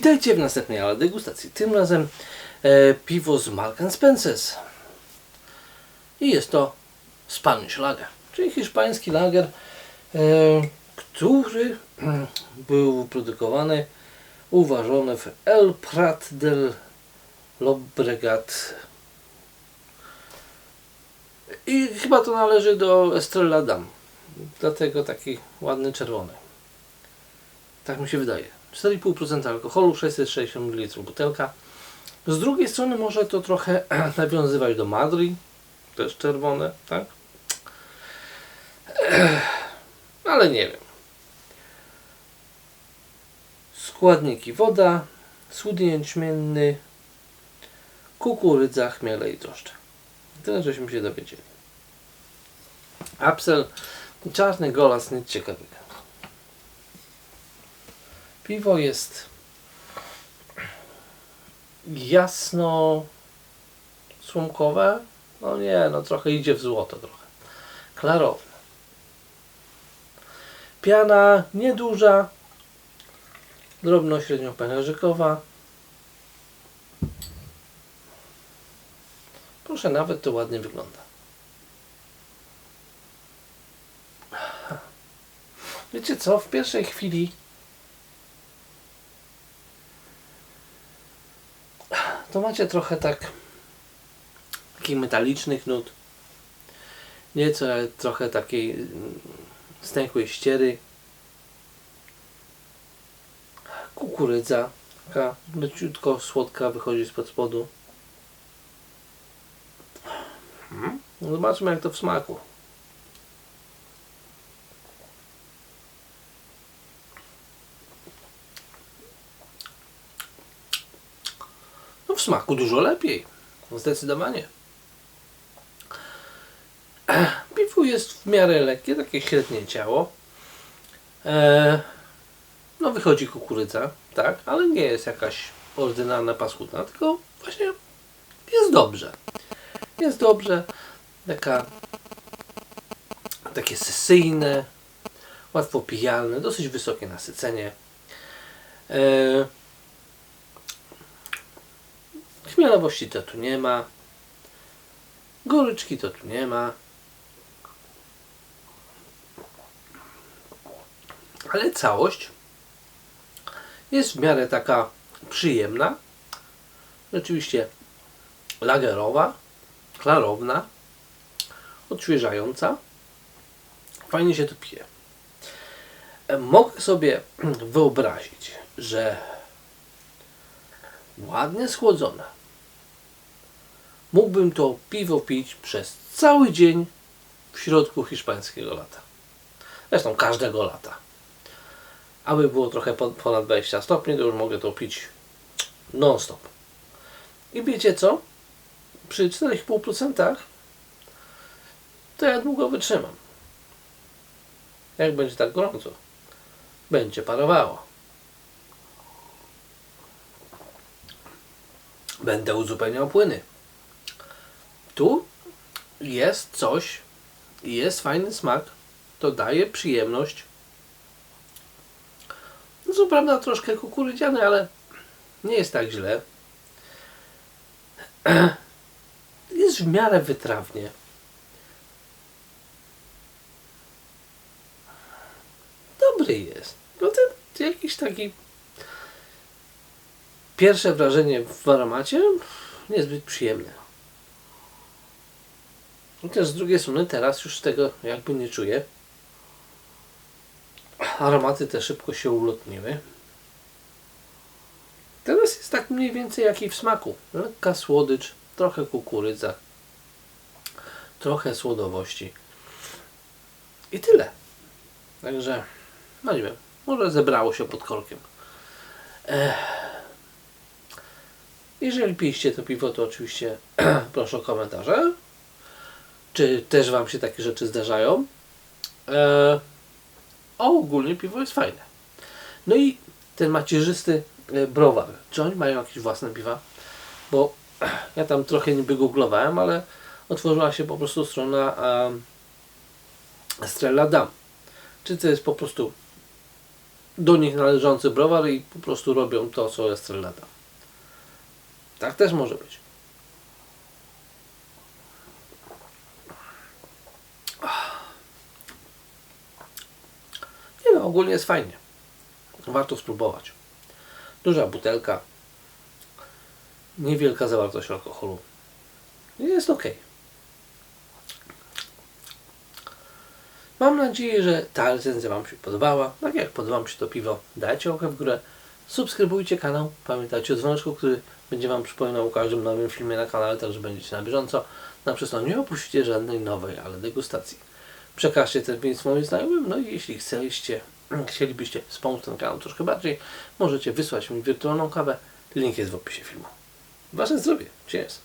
Witajcie w następnej ale degustacji. Tym razem e, piwo z Mark Spencer's. I jest to Spanish Lager, czyli hiszpański lager, e, który mm, był produkowany, uważany w El Prat del Llobregat. I chyba to należy do Estrella Dam. Dlatego taki ładny czerwony. Tak mi się wydaje. 4,5% alkoholu, 660 ml butelka. Z drugiej strony może to trochę nawiązywać do Madri, też czerwone, tak? Ale nie wiem. Składniki woda, słód jęczmienny, kukurydza, chmiele i drożdże. Tyle żeśmy się dowiedzieli. Apsel, czarny golas, nic ciekawego. Piwo jest jasno słomkowe. No nie, no trochę idzie w złoto trochę. Klarowne. Piana nieduża, drobno średnio pęcherzykowa. Proszę, nawet to ładnie wygląda. Wiecie co? W pierwszej chwili to macie trochę tak takich metalicznych nut. Nieco trochę takiej mm, stęchłej ściery. Kukurydza. Taka leciutko słodka wychodzi spod spodu. No zobaczmy jak to w smaku. W smaku dużo lepiej. Zdecydowanie. Piwo jest w miarę lekkie, takie średnie ciało. E, no wychodzi kukurydza, tak, ale nie jest jakaś ordynarna paskudna, tylko właśnie jest dobrze. Jest dobrze. Taka takie sesyjne, łatwo pijalne, dosyć wysokie nasycenie. E, Chmielowości to tu nie ma. Goryczki to tu nie ma. Ale całość jest w miarę taka przyjemna. Rzeczywiście lagerowa, klarowna, odświeżająca. Fajnie się to pije. Mogę sobie wyobrazić, że ładnie schłodzone. Mógłbym to piwo pić przez cały dzień w środku hiszpańskiego lata. Zresztą każdego lata. Aby było trochę ponad 20 stopni, to już mogę to pić non-stop. I wiecie co? Przy 4,5% to ja długo wytrzymam. Jak będzie tak gorąco, będzie parowało. Będę uzupełniał płyny. Tu jest coś, jest fajny smak, to daje przyjemność. No co prawda troszkę kukurydziany, ale nie jest tak źle. Jest w miarę wytrawnie. Dobry jest. No ten jakiś taki pierwsze wrażenie w aromacie niezbyt przyjemne. Chociaż z drugiej strony teraz już tego jakby nie czuję. Aromaty te szybko się ulotniły. Teraz jest tak mniej więcej jak i w smaku. Lekka słodycz, trochę kukurydza, trochę słodowości. I tyle. Także, no nie wiem, może zebrało się pod korkiem. Ech. Jeżeli piliście to piwo, to oczywiście proszę o komentarze. Czy też Wam się takie rzeczy zdarzają? Eee, a ogólnie piwo jest fajne. No i ten macierzysty e, browar. Czy oni mają jakieś własne piwa? Bo ja tam trochę niby googlowałem, ale otworzyła się po prostu strona um, Estrella Dam. Czy to jest po prostu do nich należący browar i po prostu robią to, co Estrellada. Tak też może być. Ogólnie jest fajnie. Warto spróbować. Duża butelka. Niewielka zawartość alkoholu. Jest ok. Mam nadzieję, że ta recenzja Wam się podobała. Tak jak podoba się to piwo, dajcie okę w górę. Subskrybujcie kanał. Pamiętajcie o dzwoneczku, który będzie Wam przypominał o każdym nowym filmie na kanale, także będziecie na bieżąco. Na przykład nie opuścicie żadnej nowej, ale degustacji. Przekażcie ten film swoim znajomym, no i jeśli chcieliście, chcielibyście wspomóc ten kanał troszkę bardziej, możecie wysłać mi wirtualną kawę. Link jest w opisie filmu. Wasze zdrowie. Cheers.